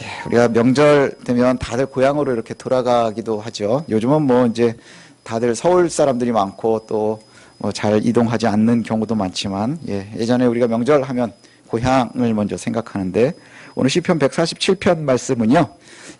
예, 우리가 명절 되면 다들 고향으로 이렇게 돌아가기도 하죠. 요즘은 뭐 이제 다들 서울 사람들이 많고 또 뭐 잘 이동하지 않는 경우도 많지만 예, 예전에 우리가 명절 하면 고향을 먼저 생각하는데 오늘 시편 147편 말씀은요.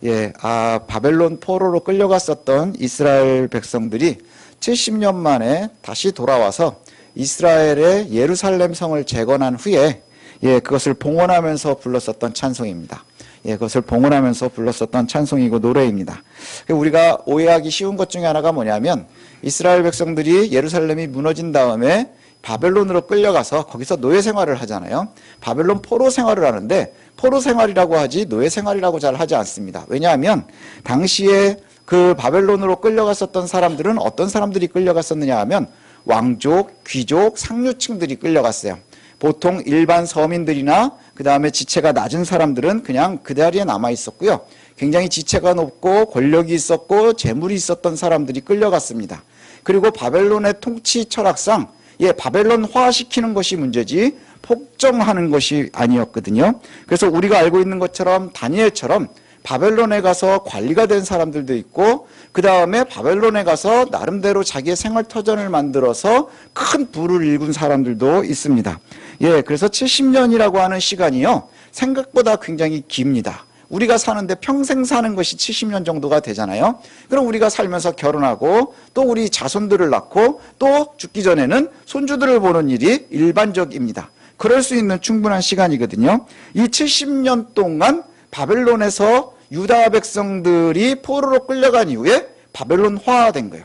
예, 아 바벨론 포로로 끌려갔었던 이스라엘 백성들이 70년 만에 다시 돌아와서 이스라엘의 예루살렘 성을 재건한 후에 예, 그것을 봉헌하면서 불렀었던 찬송입니다. 예, 그것을 봉헌하면서 불렀었던 찬송이고 노래입니다. 우리가 오해하기 쉬운 것 중에 하나가 뭐냐면 이스라엘 백성들이 예루살렘이 무너진 다음에 바벨론으로 끌려가서 거기서 노예 생활을 하잖아요. 바벨론 포로 생활을 하는데 포로 생활이라고 하지 노예 생활이라고 잘 하지 않습니다. 왜냐하면 당시에 그 바벨론으로 끌려갔었던 사람들은 어떤 사람들이 끌려갔었느냐 하면 왕족, 귀족, 상류층들이 끌려갔어요. 보통 일반 서민들이나 그 다음에 지체가 낮은 사람들은 그냥 그 자리에 남아 있었고요. 굉장히 지체가 높고 권력이 있었고 재물이 있었던 사람들이 끌려갔습니다. 그리고 바벨론의 통치 철학상 예, 바벨론화 시키는 것이 문제지 폭정하는 것이 아니었거든요. 그래서 우리가 알고 있는 것처럼 다니엘처럼 바벨론에 가서 관리가 된 사람들도 있고 그 다음에 바벨론에 가서 나름대로 자기의 생활 터전을 만들어서 큰 부를 일군 사람들도 있습니다. 예, 그래서 70년이라고 하는 시간이요 생각보다 굉장히 깁니다. 우리가 사는데 평생 사는 것이 70년 정도가 되잖아요. 그럼 우리가 살면서 결혼하고 또 우리 자손들을 낳고 또 죽기 전에는 손주들을 보는 일이 일반적입니다. 그럴 수 있는 충분한 시간이거든요. 이 70년 동안 바벨론에서 유다 백성들이 포로로 끌려간 이후에 바벨론화된 거예요.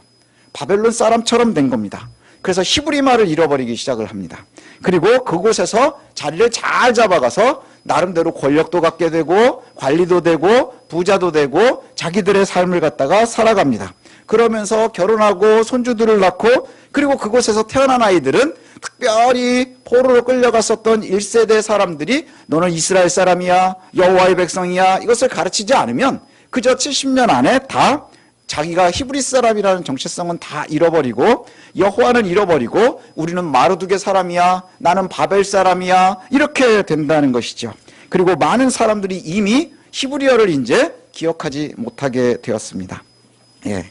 바벨론 사람처럼 된 겁니다. 그래서 히브리 말을 잃어버리기 시작을 합니다. 그리고 그곳에서 자리를 잘 잡아가서 나름대로 권력도 갖게 되고 관리도 되고 부자도 되고 자기들의 삶을 갖다가 살아갑니다. 그러면서 결혼하고 손주들을 낳고 그리고 그곳에서 태어난 아이들은 특별히 포로로 끌려갔었던 1세대 사람들이 너는 이스라엘 사람이야 여호와의 백성이야 이것을 가르치지 않으면 그저 70년 안에 다 자기가 히브리 사람이라는 정체성은 다 잃어버리고 여호와는 잃어버리고 우리는 마르두게 사람이야 나는 바벨 사람이야 이렇게 된다는 것이죠. 그리고 많은 사람들이 이미 히브리어를 이제 기억하지 못하게 되었습니다. 예.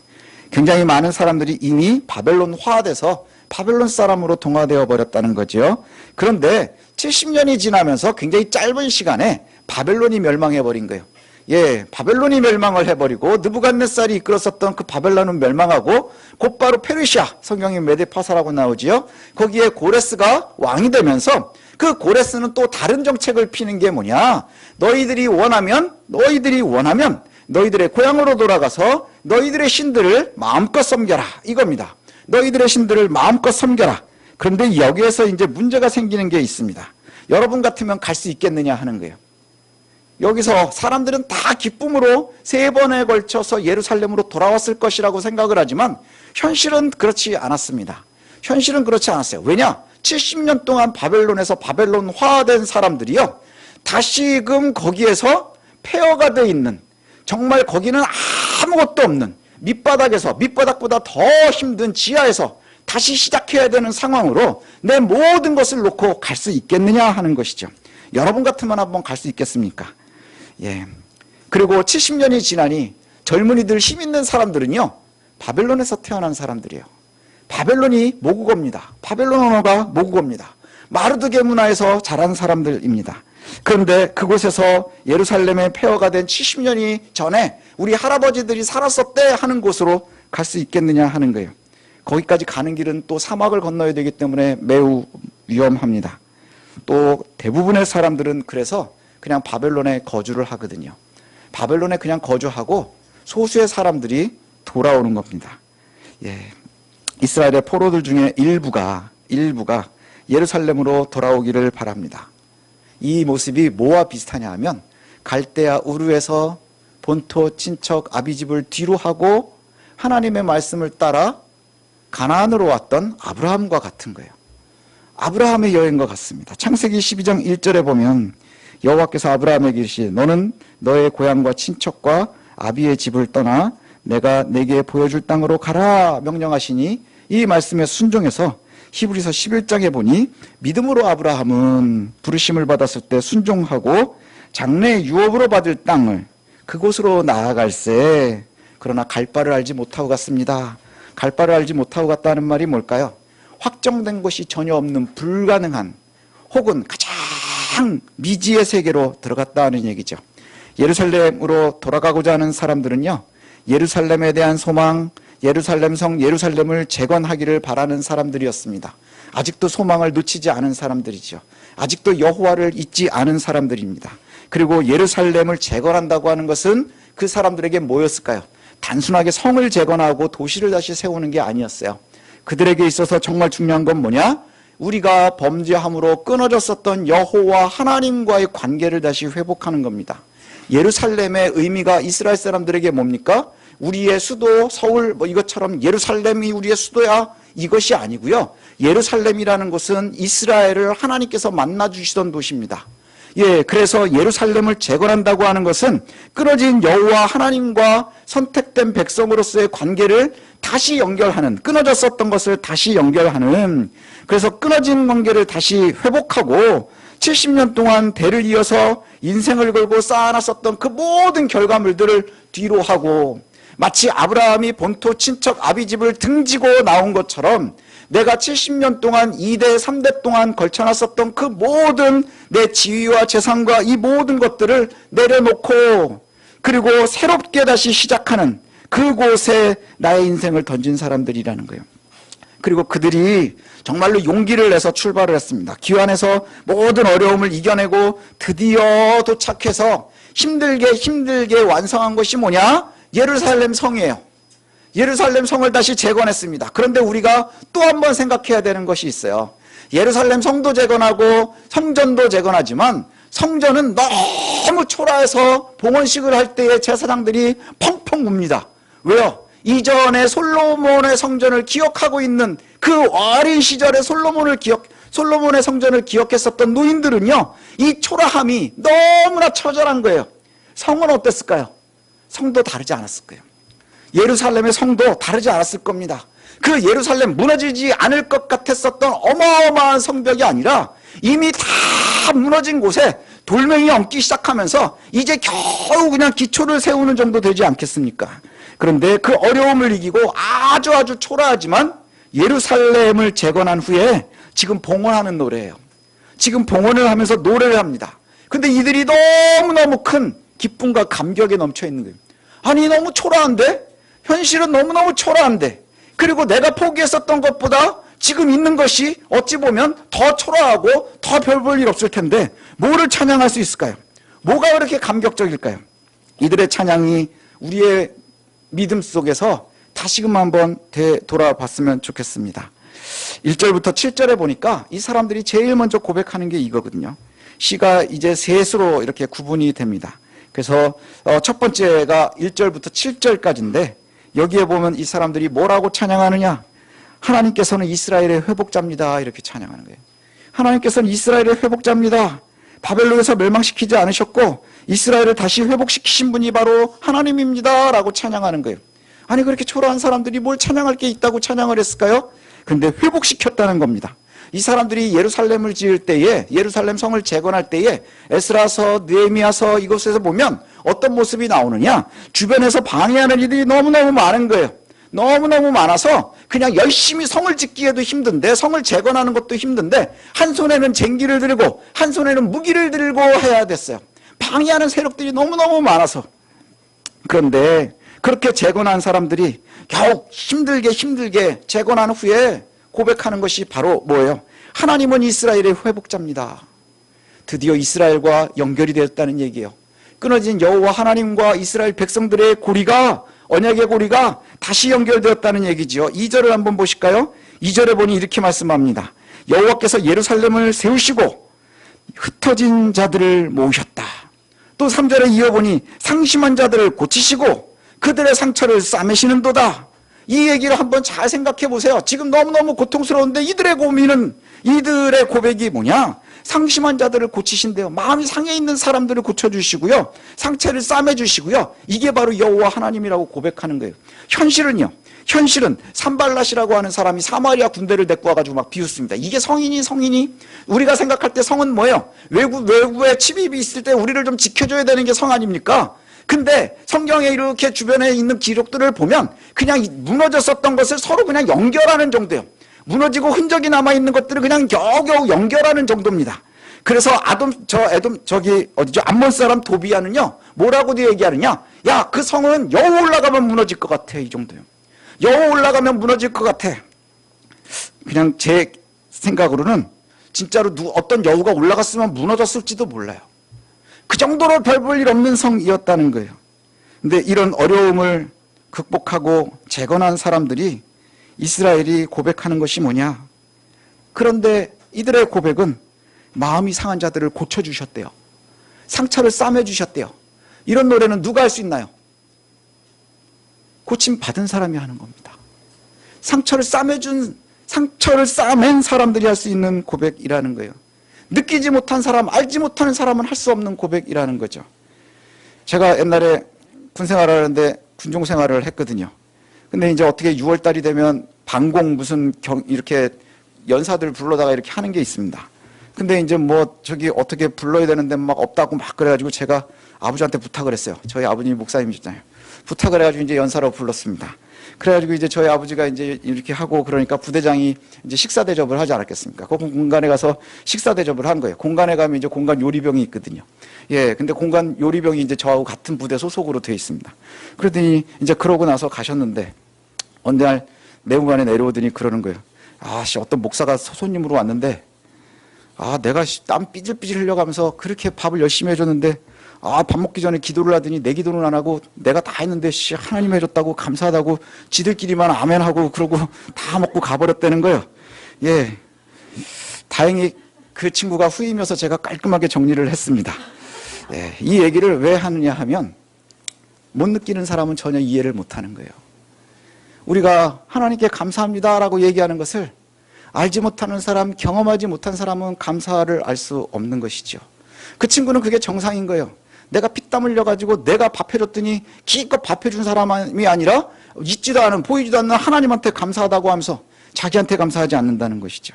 굉장히 많은 사람들이 이미 바벨론화돼서 바벨론 사람으로 동화되어 버렸다는 거죠. 그런데 70년이 지나면서 굉장히 짧은 시간에 바벨론이 멸망해 버린 거예요. 예, 바벨론이 멸망을 해버리고 느부갓네살이 이끌었었던 그 바벨론은 멸망하고 곧바로 페르시아 성경에 메데파사라고 나오지요. 거기에 고레스가 왕이 되면서 그 고레스는 또 다른 정책을 피는 게 뭐냐? 너희들이 원하면 너희들이 원하면 너희들의 고향으로 돌아가서 너희들의 신들을 마음껏 섬겨라 이겁니다. 너희들의 신들을 마음껏 섬겨라. 그런데 여기에서 이제 문제가 생기는 게 있습니다. 여러분 같으면 갈 수 있겠느냐 하는 거예요. 여기서 사람들은 다 기쁨으로 세 번에 걸쳐서 예루살렘으로 돌아왔을 것이라고 생각을 하지만 현실은 그렇지 않았습니다. 현실은 그렇지 않았어요. 왜냐? 70년 동안 바벨론에서 바벨론화된 사람들이요. 다시금 거기에서 폐허가 돼 있는 정말 거기는 아무것도 없는 밑바닥에서 밑바닥보다 더 힘든 지하에서 다시 시작해야 되는 상황으로 내 모든 것을 놓고 갈 수 있겠느냐 하는 것이죠. 여러분 같으면 한번 갈 수 있겠습니까? 예. 그리고 70년이 지나니 젊은이들 힘 있는 사람들은요, 바벨론에서 태어난 사람들이에요. 바벨론이 모국어입니다. 바벨론 언어가 모국어입니다. 마르드게 문화에서 자란 사람들입니다. 그런데 그곳에서 예루살렘의 폐허가 된 70년이 전에 우리 할아버지들이 살았었대 하는 곳으로 갈 수 있겠느냐 하는 거예요. 거기까지 가는 길은 또 사막을 건너야 되기 때문에 매우 위험합니다. 또 대부분의 사람들은 그래서 그냥 바벨론에 거주를 하거든요. 바벨론에 그냥 거주하고 소수의 사람들이 돌아오는 겁니다. 예. 이스라엘의 포로들 중에 일부가 일부가 예루살렘으로 돌아오기를 바랍니다. 이 모습이 뭐와 비슷하냐 하면 갈대아 우르에서 본토 친척 아비집을 뒤로 하고 하나님의 말씀을 따라 가나안으로 왔던 아브라함과 같은 거예요. 아브라함의 여행과 같습니다. 창세기 12장 1절에 보면 여호와께서 아브라함에게 이르시되 너는 너의 고향과 친척과 아비의 집을 떠나 내가 내게 보여줄 땅으로 가라 명령하시니 이 말씀에 순종해서 히브리서 11장에 보니 믿음으로 아브라함은 부르심을 받았을 때 순종하고 장래 유업으로 받을 땅을 그곳으로 나아갈세 그러나 갈 바를 알지 못하고 갔습니다. 갈 바를 알지 못하고 갔다는 말이 뭘까요? 확정된 것이 전혀 없는 불가능한 혹은 가장 미지의 세계로 들어갔다는 얘기죠. 예루살렘으로 돌아가고자 하는 사람들은요. 예루살렘에 대한 소망, 예루살렘 성 예루살렘을 재건하기를 바라는 사람들이었습니다. 아직도 소망을 놓치지 않은 사람들이죠. 아직도 여호와를 잊지 않은 사람들입니다. 그리고 예루살렘을 재건한다고 하는 것은 그 사람들에게 뭐였을까요? 단순하게 성을 재건하고 도시를 다시 세우는 게 아니었어요. 그들에게 있어서 정말 중요한 건 뭐냐? 우리가 범죄함으로 끊어졌었던 여호와 하나님과의 관계를 다시 회복하는 겁니다. 예루살렘의 의미가 이스라엘 사람들에게 뭡니까? 우리의 수도 서울 뭐 이것처럼 예루살렘이 우리의 수도야 이것이 아니고요. 예루살렘이라는 곳은 이스라엘을 하나님께서 만나 주시던 도시입니다. 예, 그래서 예루살렘을 재건한다고 하는 것은 끊어진 여호와 하나님과 선택된 백성으로서의 관계를 다시 연결하는 끊어졌었던 것을 다시 연결하는 그래서 끊어진 관계를 다시 회복하고 70년 동안 대를 이어서 인생을 걸고 쌓아놨었던 그 모든 결과물들을 뒤로 하고 마치 아브라함이 본토 친척 아비집을 등지고 나온 것처럼 내가 70년 동안 2대, 3대 동안 걸쳐놨었던 그 모든 내 지위와 재산과 이 모든 것들을 내려놓고 그리고 새롭게 다시 시작하는 그곳에 나의 인생을 던진 사람들이라는 거예요. 그리고 그들이 정말로 용기를 내서 출발을 했습니다. 기환에서 모든 어려움을 이겨내고 드디어 도착해서 힘들게 힘들게 완성한 것이 뭐냐? 예루살렘 성이에요. 예루살렘 성을 다시 재건했습니다. 그런데 우리가 또 한 번 생각해야 되는 것이 있어요. 예루살렘 성도 재건하고 성전도 재건하지만 성전은 너무 초라해서 봉헌식을 할 때에 제사장들이 펑펑 웁니다. 왜요? 이전에 솔로몬의 성전을 기억하고 있는 그 어린 시절의 솔로몬을 기억, 솔로몬의 성전을 기억했었던 노인들은요, 이 초라함이 너무나 처절한 거예요. 성은 어땠을까요? 성도 다르지 않았을 거예요. 예루살렘의 성도 다르지 않았을 겁니다. 그 예루살렘 무너지지 않을 것 같았었던 어마어마한 성벽이 아니라 이미 다 무너진 곳에 돌멩이 얹기 시작하면서 이제 겨우 그냥 기초를 세우는 정도 되지 않겠습니까? 그런데 그 어려움을 이기고 아주 아주 초라하지만 예루살렘을 재건한 후에 지금 봉헌하는 노래예요. 지금 봉헌을 하면서 노래를 합니다. 근데 이들이 너무너무 큰 기쁨과 감격에 넘쳐 있는 거예요. 아니 너무 초라한데? 현실은 너무너무 초라한데 그리고 내가 포기했었던 것보다 지금 있는 것이 어찌 보면 더 초라하고 더 별 볼 일 없을 텐데 뭐를 찬양할 수 있을까요? 뭐가 그렇게 감격적일까요? 이들의 찬양이 우리의 믿음 속에서 다시금 한번 되돌아봤으면 좋겠습니다. 1절부터 7절에 보니까 이 사람들이 제일 먼저 고백하는 게 이거거든요. 시가 이제 셋으로 이렇게 구분이 됩니다. 그래서 어, 첫 번째가 1절부터 7절까지인데 여기에 보면 이 사람들이 뭐라고 찬양하느냐? 하나님께서는 이스라엘의 회복자입니다. 이렇게 찬양하는 거예요. 하나님께서는 이스라엘의 회복자입니다. 바벨론에서 멸망시키지 않으셨고 이스라엘을 다시 회복시키신 분이 바로 하나님입니다. 라고 찬양하는 거예요. 아니 그렇게 초라한 사람들이 뭘 찬양할 게 있다고 찬양을 했을까요? 근데 회복시켰다는 겁니다. 이 사람들이 예루살렘을 지을 때에 예루살렘 성을 재건할 때에 에스라서 느헤미야서 이곳에서 보면 어떤 모습이 나오느냐 주변에서 방해하는 이들이 너무너무 많은 거예요. 너무너무 많아서 그냥 열심히 성을 짓기에도 힘든데 성을 재건하는 것도 힘든데 한 손에는 쟁기를 들고 한 손에는 무기를 들고 해야 됐어요. 방해하는 세력들이 너무너무 많아서 그런데 그렇게 재건한 사람들이 겨우 힘들게 힘들게 재건한 후에 고백하는 것이 바로 뭐예요? 하나님은 이스라엘의 회복자입니다. 드디어 이스라엘과 연결이 되었다는 얘기예요. 끊어진 여호와 하나님과 이스라엘 백성들의 고리가 언약의 고리가 다시 연결되었다는 얘기지요. 2절을 한번 보실까요? 2절에 보니 이렇게 말씀합니다. 여호와께서 예루살렘을 세우시고 흩어진 자들을 모으셨다. 또 3절에 이어보니 상심한 자들을 고치시고 그들의 상처를 싸매시는도다. 이 얘기를 한번 잘 생각해 보세요. 지금 너무너무 고통스러운데 이들의 고민은 이들의 고백이 뭐냐? 상심한 자들을 고치신대요. 마음이 상해 있는 사람들을 고쳐주시고요. 상처를 싸매주시고요. 이게 바로 여호와 하나님이라고 고백하는 거예요. 현실은요. 현실은 산발랏이라고 하는 사람이 사마리아 군대를 데리고 와가지고 막 비웃습니다. 이게 성인이 성인이 우리가 생각할 때 성은 뭐예요? 외부 외부에 침입이 있을 때 우리를 좀 지켜줘야 되는 게 성 아닙니까? 근데 성경에 이렇게 주변에 있는 기록들을 보면 그냥 무너졌었던 것을 서로 그냥 연결하는 정도예요. 무너지고 흔적이 남아 있는 것들을 그냥 겨우겨우 연결하는 정도입니다. 그래서 아돔 저 에돔 저기 어디죠? 암몬 사람 도비아는요. 뭐라고 얘기하느냐? 야, 그 성은 여우 올라가면 무너질 것 같아. 이 정도요. 여우 올라가면 무너질 것 같아. 그냥 제 생각으로는 진짜로 누 어떤 여우가 올라갔으면 무너졌을지도 몰라요. 그 정도로 별 볼 일 없는 성이었다는 거예요. 근데 이런 어려움을 극복하고 재건한 사람들이 이스라엘이 고백하는 것이 뭐냐? 그런데 이들의 고백은 마음이 상한 자들을 고쳐주셨대요. 상처를 싸매주셨대요. 이런 노래는 누가 할 수 있나요? 고침 받은 사람이 하는 겁니다. 상처를 싸매준, 상처를 싸맨 사람들이 할 수 있는 고백이라는 거예요. 느끼지 못한 사람, 알지 못하는 사람은 할 수 없는 고백이라는 거죠. 제가 옛날에 군 생활을 하는데 군종 생활을 했거든요. 근데 이제 어떻게 6월 달이 되면 방공 무슨 경, 이렇게 연사들 불러다가 이렇게 하는 게 있습니다. 근데 이제 뭐 저기 어떻게 불러야 되는데 막 없다고 막 그래가지고 제가 아버지한테 부탁을 했어요. 저희 아버님이 목사님이셨잖아요. 부탁을 해가지고 이제 연사로 불렀습니다. 그래가지고 이제 저희 아버지가 이제 이렇게 하고 그러니까 부대장이 이제 식사 대접을 하지 않았겠습니까? 그 공간에 가서 식사 대접을 한 거예요. 공간에 가면 이제 공간 요리병이 있거든요. 예, 근데 공간 요리병이 이제 저하고 같은 부대 소속으로 되어 있습니다. 그러더니 이제 그러고 나서 가셨는데 어느 날 내무반에 내려오더니 그러는 거예요. 아씨 어떤 목사가 손님으로 왔는데 아 내가 씨, 땀 삐질삐질 흘려가면서 그렇게 밥을 열심히 해줬는데 아 밥 먹기 전에 기도를 하더니 내 기도는 안 하고 내가 다 했는데 씨 하나님 해줬다고 감사하다고 지들끼리만 아멘 하고 그러고 다 먹고 가버렸다는 거예요. 예, 다행히 그 친구가 후임이어서 제가 깔끔하게 정리를 했습니다. 예, 이 얘기를 왜 하느냐 하면 못 느끼는 사람은 전혀 이해를 못 하는 거예요. 우리가 하나님께 감사합니다라고 얘기하는 것을 알지 못하는 사람, 경험하지 못한 사람은 감사를 알 수 없는 것이죠. 그 친구는 그게 정상인 거예요. 내가 피땀 흘려가지고 내가 밥 해줬더니 기껏 밥 해준 사람이 아니라 있지도 않은, 보이지도 않는 하나님한테 감사하다고 하면서 자기한테 감사하지 않는다는 것이죠.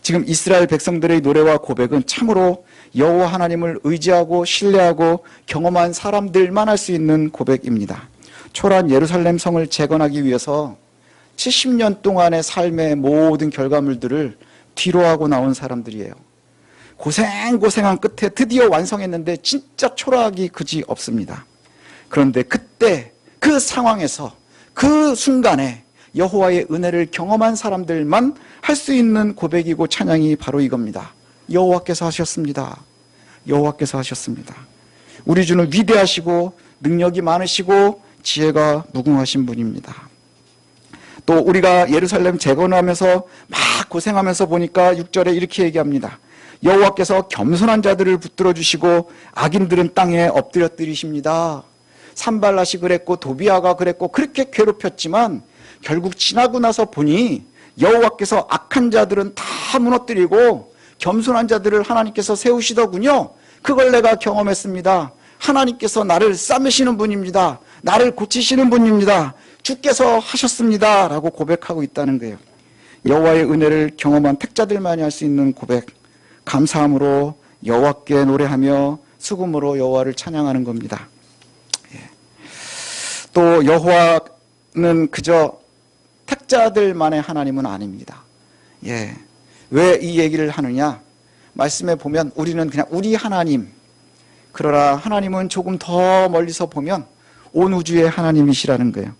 지금 이스라엘 백성들의 노래와 고백은 참으로 여호와 하나님을 의지하고 신뢰하고 경험한 사람들만 할 수 있는 고백입니다. 초란 예루살렘 성을 재건하기 위해서 70년 동안의 삶의 모든 결과물들을 뒤로하고 나온 사람들이에요. 고생고생한 끝에 드디어 완성했는데 진짜 초라하기 그지 없습니다. 그런데 그때 그 상황에서 그 순간에 여호와의 은혜를 경험한 사람들만 할 수 있는 고백이고 찬양이 바로 이겁니다. 여호와께서 하셨습니다. 여호와께서 하셨습니다. 우리 주는 위대하시고 능력이 많으시고 지혜가 무궁하신 분입니다. 또 우리가 예루살렘 재건하면서 막 고생하면서 보니까 6절에 이렇게 얘기합니다. 여호와께서 겸손한 자들을 붙들어 주시고 악인들은 땅에 엎드려뜨리십니다. 산발라시 그랬고 도비아가 그랬고 그렇게 괴롭혔지만 결국 지나고 나서 보니 여호와께서 악한 자들은 다 무너뜨리고 겸손한 자들을 하나님께서 세우시더군요. 그걸 내가 경험했습니다. 하나님께서 나를 싸매시는 분입니다. 나를 고치시는 분입니다. 주께서 하셨습니다. 라고 고백하고 있다는 거예요. 여호와의 은혜를 경험한 택자들만이 할 수 있는 고백. 감사함으로 여호와께 노래하며 수금으로 여호와를 찬양하는 겁니다. 예. 또 여호와는 그저 택자들만의 하나님은 아닙니다. 예. 왜 이 얘기를 하느냐? 말씀에 보면 우리는 그냥 우리 하나님, 그러나 하나님은 조금 더 멀리서 보면 온 우주의 하나님이시라는 거예요.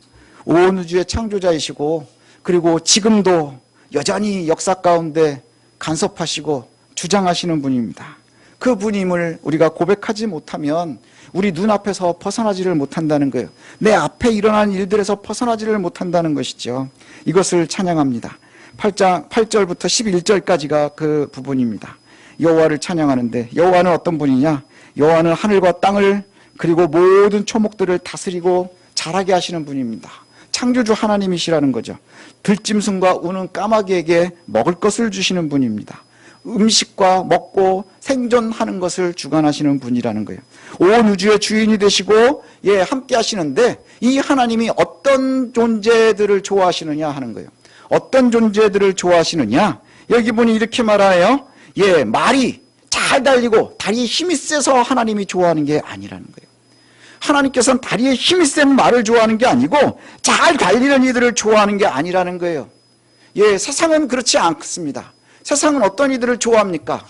온 우주의 창조자이시고 그리고 지금도 여전히 역사 가운데 간섭하시고 주장하시는 분입니다. 그 분임을 우리가 고백하지 못하면 우리 눈앞에서 벗어나지를 못한다는 거예요. 내 앞에 일어난 일들에서 벗어나지를 못한다는 것이죠. 이것을 찬양합니다. 8장 8절부터 11절까지가 그 부분입니다. 여호와를 찬양하는데 여호와는 어떤 분이냐? 여호와는 하늘과 땅을 그리고 모든 초목들을 다스리고 자라게 하시는 분입니다. 창조주 하나님이시라는 거죠. 들짐승과 우는 까마귀에게 먹을 것을 주시는 분입니다. 음식과 먹고 생존하는 것을 주관하시는 분이라는 거예요. 온 우주의 주인이 되시고 예 함께 하시는데 이 하나님이 어떤 존재들을 좋아하시느냐 하는 거예요. 어떤 존재들을 좋아하시느냐? 여기 보니 이렇게 말하요. 예, 말이 잘 달리고 다리에 힘이 세서 하나님이 좋아하는 게 아니라는 거예요. 하나님께서는 다리에 힘이 센 말을 좋아하는 게 아니고 잘 달리는 이들을 좋아하는 게 아니라는 거예요. 예, 세상은 그렇지 않습니다. 세상은 어떤 이들을 좋아합니까?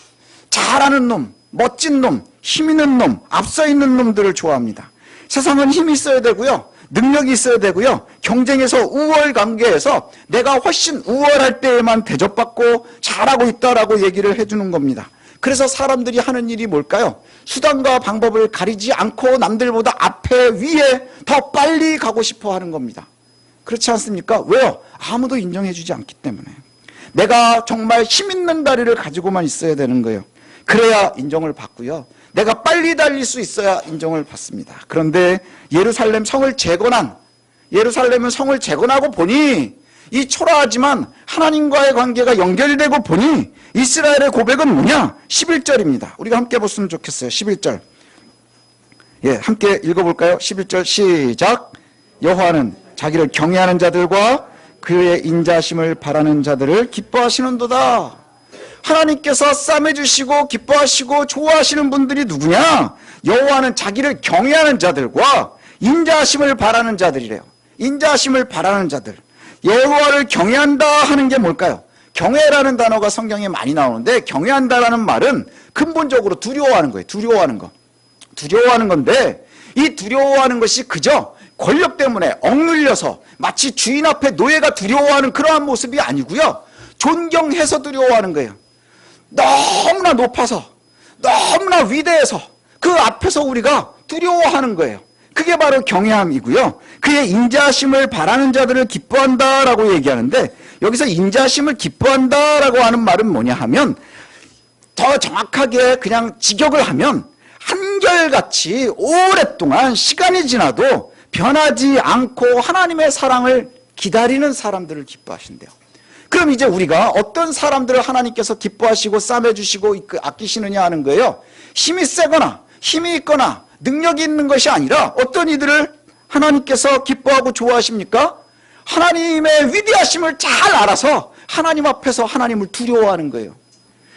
잘하는 놈, 멋진 놈, 힘 있는 놈, 앞서 있는 놈들을 좋아합니다. 세상은 힘이 있어야 되고요. 능력이 있어야 되고요. 경쟁에서 우월 관계에서 내가 훨씬 우월할 때에만 대접받고 잘하고 있다라고 얘기를 해주는 겁니다. 그래서 사람들이 하는 일이 뭘까요? 수단과 방법을 가리지 않고 남들보다 앞에 위에 더 빨리 가고 싶어 하는 겁니다. 그렇지 않습니까? 왜요? 아무도 인정해주지 않기 때문에. 내가 정말 힘 있는 다리를 가지고만 있어야 되는 거예요. 그래야 인정을 받고요. 내가 빨리 달릴 수 있어야 인정을 받습니다. 그런데 예루살렘 성을 재건한 예루살렘은 성을 재건하고 보니 이 초라하지만 하나님과의 관계가 연결되고 보니 이스라엘의 고백은 뭐냐? 11절입니다. 우리가 함께 봤으면 좋겠어요. 11절. 예, 함께 읽어볼까요? 11절 시작. 여호와는 자기를 경외하는 자들과 그의 인자심을 바라는 자들을 기뻐하시는도다. 하나님께서 싸매 주시고 기뻐하시고 좋아하시는 분들이 누구냐? 여호와는 자기를 경외하는 자들과 인자하심을 바라는 자들이래요. 인자하심을 바라는 자들. 여호와를 경외한다 하는 게 뭘까요? 경외라는 단어가 성경에 많이 나오는데 경외한다라는 말은 근본적으로 두려워하는 거예요. 두려워하는 거. 두려워하는 건데 이 두려워하는 것이 그저 권력 때문에 억눌려서 마치 주인 앞에 노예가 두려워하는 그러한 모습이 아니고요. 존경해서 두려워하는 거예요. 너무나 높아서 너무나 위대해서 그 앞에서 우리가 두려워하는 거예요. 그게 바로 경외함이고요. 그의 인자심을 바라는 자들을 기뻐한다라고 얘기하는데 여기서 인자심을 기뻐한다라고 하는 말은 뭐냐 하면 더 정확하게 그냥 직역을 하면 한결같이 오랫동안 시간이 지나도 변하지 않고 하나님의 사랑을 기다리는 사람들을 기뻐하신대요. 그럼 이제 우리가 어떤 사람들을 하나님께서 기뻐하시고 싸매주시고 아끼시느냐 하는 거예요. 힘이 세거나 힘이 있거나 능력이 있는 것이 아니라 어떤 이들을 하나님께서 기뻐하고 좋아하십니까? 하나님의 위대하심을 잘 알아서 하나님 앞에서 하나님을 두려워하는 거예요.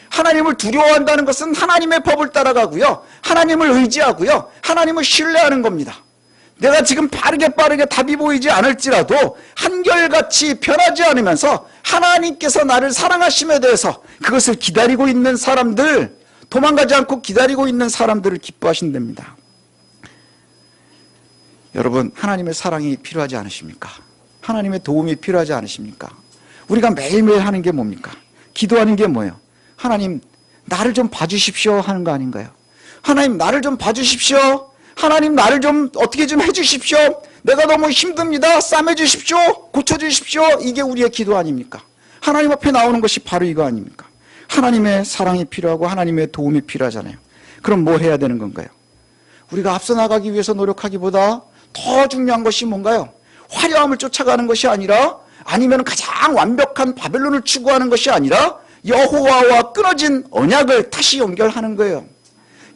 하나님을 두려워한다는 것은 하나님의 법을 따라가고요. 하나님을 의지하고요. 하나님을 신뢰하는 겁니다. 내가 지금 빠르게 빠르게 답이 보이지 않을지라도 한결같이 변하지 않으면서 하나님께서 나를 사랑하심에 대해서 그것을 기다리고 있는 사람들, 도망가지 않고 기다리고 있는 사람들을 기뻐하신답니다. 여러분, 하나님의 사랑이 필요하지 않으십니까? 하나님의 도움이 필요하지 않으십니까? 우리가 매일매일 하는 게 뭡니까? 기도하는 게 뭐예요? 하나님, 나를 좀 봐주십시오 하는 거 아닌가요? 하나님, 나를 좀 봐주십시오. 하나님, 나를 좀 어떻게 좀 해주십시오. 내가 너무 힘듭니다. 싸매 주십시오. 고쳐 주십시오. 이게 우리의 기도 아닙니까? 하나님 앞에 나오는 것이 바로 이거 아닙니까? 하나님의 사랑이 필요하고 하나님의 도움이 필요하잖아요. 그럼 뭐 해야 되는 건가요? 우리가 앞서 나가기 위해서 노력하기보다 더 중요한 것이 뭔가요? 화려함을 쫓아가는 것이 아니라 아니면 가장 완벽한 바벨론을 추구하는 것이 아니라 여호와와 끊어진 언약을 다시 연결하는 거예요.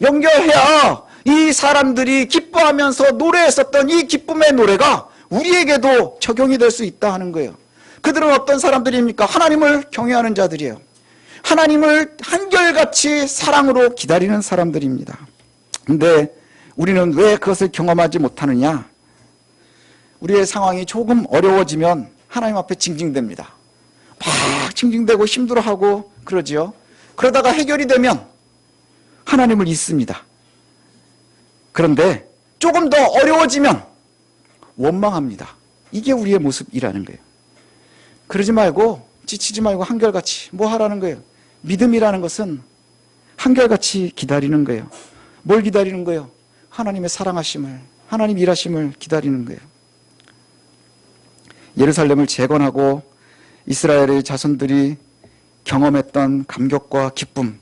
연결해야 이 사람들이 기뻐하면서 노래했었던 이 기쁨의 노래가 우리에게도 적용이 될 수 있다 하는 거예요. 그들은 어떤 사람들입니까? 하나님을 경외하는 자들이에요. 하나님을 한결같이 사랑으로 기다리는 사람들입니다. 근데 우리는 왜 그것을 경험하지 못하느냐? 우리의 상황이 조금 어려워지면 하나님 앞에 징징댑니다. 막 징징대고 힘들어하고 그러지요. 그러다가 해결이 되면 하나님을 잊습니다. 그런데 조금 더 어려워지면 원망합니다. 이게 우리의 모습이라는 거예요. 그러지 말고 지치지 말고 한결같이 뭐 하라는 거예요. 믿음이라는 것은 한결같이 기다리는 거예요. 뭘 기다리는 거예요? 하나님의 사랑하심을, 하나님 일하심을 기다리는 거예요. 예루살렘을 재건하고 이스라엘의 자손들이 경험했던 감격과 기쁨,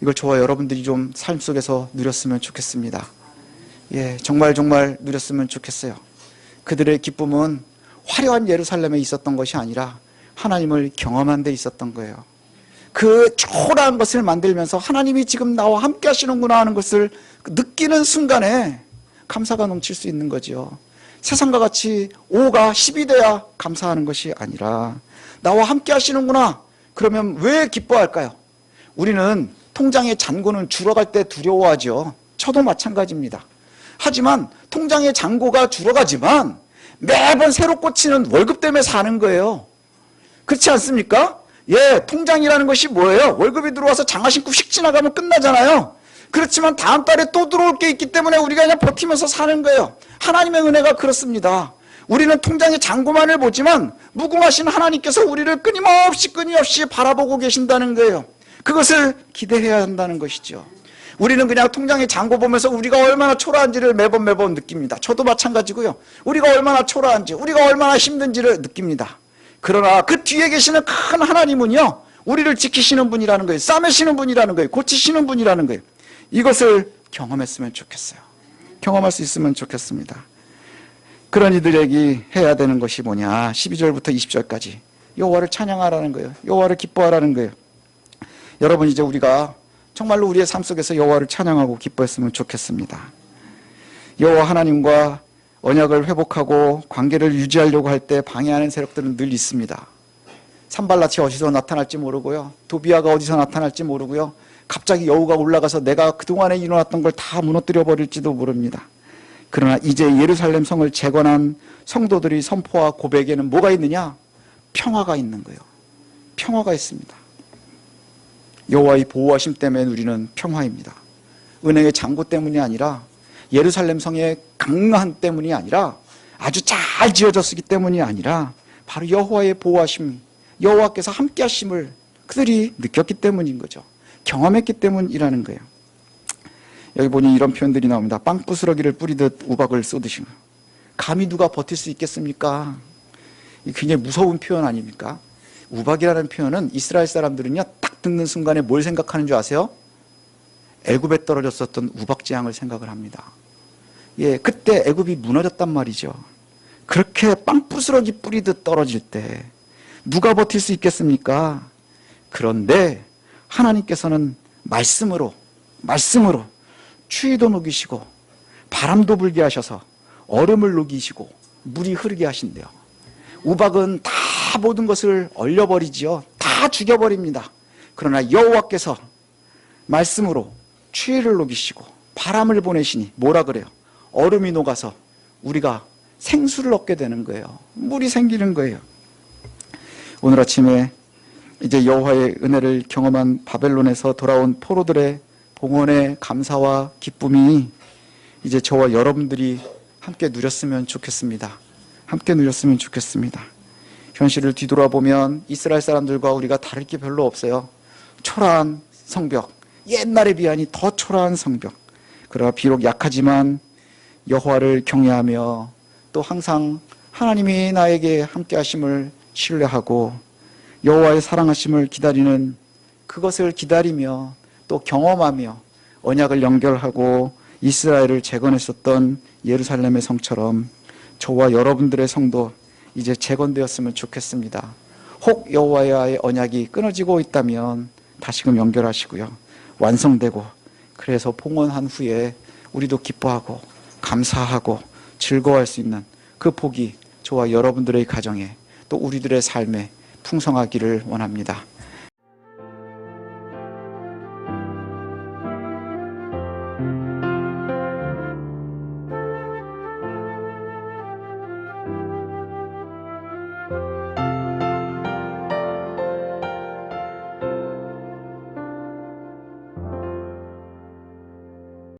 이걸 저와 여러분들이 좀 삶 속에서 누렸으면 좋겠습니다. 예, 정말 정말 누렸으면 좋겠어요. 그들의 기쁨은 화려한 예루살렘에 있었던 것이 아니라 하나님을 경험한 데 있었던 거예요. 그 초라한 것을 만들면서 하나님이 지금 나와 함께 하시는구나 하는 것을 느끼는 순간에 감사가 넘칠 수 있는 거죠. 세상과 같이 5가 10이 돼야 감사하는 것이 아니라 나와 함께 하시는구나. 그러면 왜 기뻐할까요? 우리는 통장의 잔고는 줄어갈 때 두려워하죠. 저도 마찬가지입니다. 하지만 통장의 잔고가 줄어가지만 매번 새로 꽂히는 월급 때문에 사는 거예요. 그렇지 않습니까? 예, 통장이라는 것이 뭐예요? 월급이 들어와서 장화 신고 휙 지나가면 끝나잖아요. 그렇지만 다음 달에 또 들어올 게 있기 때문에 우리가 그냥 버티면서 사는 거예요. 하나님의 은혜가 그렇습니다. 우리는 통장의 잔고만을 보지만 무궁하신 하나님께서 우리를 끊임없이 끊임없이 바라보고 계신다는 거예요. 그것을 기대해야 한다는 것이죠. 우리는 그냥 통장의 잔고 보면서 우리가 얼마나 초라한지를 매번 매번 느낍니다. 저도 마찬가지고요. 우리가 얼마나 초라한지, 우리가 얼마나 힘든지를 느낍니다. 그러나 그 뒤에 계시는 큰 하나님은요, 우리를 지키시는 분이라는 거예요. 싸매시는 분이라는 거예요. 고치시는 분이라는 거예요. 이것을 경험했으면 좋겠어요. 경험할 수 있으면 좋겠습니다. 그런 이들에게 해야 되는 것이 뭐냐? 12절부터 20절까지 여호와를 찬양하라는 거예요. 여호와를 기뻐하라는 거예요. 여러분 이제 우리가 정말로 우리의 삶 속에서 여호와를 찬양하고 기뻐했으면 좋겠습니다. 여호와 하나님과 언약을 회복하고 관계를 유지하려고 할 때 방해하는 세력들은 늘 있습니다. 산발라치 어디서 나타날지 모르고요. 도비아가 어디서 나타날지 모르고요. 갑자기 여우가 올라가서 내가 그동안에 일어났던 걸 다 무너뜨려 버릴지도 모릅니다. 그러나 이제 예루살렘 성을 재건한 성도들이 선포와 고백에는 뭐가 있느냐? 평화가 있는 거예요. 평화가 있습니다. 여호와의 보호하심 때문에 우리는 평화입니다. 은혜의 장고 때문이 아니라 예루살렘 성의 강한 때문이 아니라 아주 잘 지어졌기 때문이 아니라 바로 여호와의 보호하심, 여호와께서 함께 하심을 그들이 느꼈기 때문인 거죠. 경험했기 때문이라는 거예요. 여기 보니 이런 표현들이 나옵니다. 빵 부스러기를 뿌리듯 우박을 거예요. 감히 누가 버틸 수 있겠습니까? 이 굉장히 무서운 표현 아닙니까? 우박이라는 표현은 이스라엘 사람들은요 딱 듣는 순간에 뭘 생각하는 줄 아세요? 애굽에 떨어졌었던 우박 재앙을 생각을 합니다. 예, 그때 애굽이 무너졌단 말이죠. 그렇게 빵 부스러기 뿌리듯 떨어질 때 누가 버틸 수 있겠습니까? 그런데 하나님께서는 말씀으로 말씀으로 추위도 녹이시고 바람도 불게 하셔서 얼음을 녹이시고 물이 흐르게 하신대요. 우박은 다 모든 것을 얼려버리지요. 다 죽여버립니다. 그러나 여호와께서 말씀으로 추위를 녹이시고 바람을 보내시니 뭐라 그래요? 얼음이 녹아서 우리가 생수를 얻게 되는 거예요. 물이 생기는 거예요. 오늘 아침에 이제 여호와의 은혜를 경험한 바벨론에서 돌아온 포로들의 봉헌의 감사와 기쁨이 이제 저와 여러분들이 함께 누렸으면 좋겠습니다. 함께 누렸으면 좋겠습니다. 현실을 뒤돌아보면 이스라엘 사람들과 우리가 다를 게 별로 없어요. 초라한 성벽, 옛날에 비하니 더 초라한 성벽. 그러나 비록 약하지만 여호와를 경외하며 또 항상 하나님이 나에게 함께 하심을 신뢰하고 여호와의 사랑하심을 기다리는 그것을 기다리며 또 경험하며 언약을 연결하고 이스라엘을 재건했었던 예루살렘의 성처럼 저와 여러분들의 성도 이제 재건되었으면 좋겠습니다. 혹 여호와의 언약이 끊어지고 있다면 다시금 연결하시고요. 완성되고 그래서 봉헌한 후에 우리도 기뻐하고 감사하고 즐거워할 수 있는 그 복이 저와 여러분들의 가정에 또 우리들의 삶에 풍성하기를 원합니다.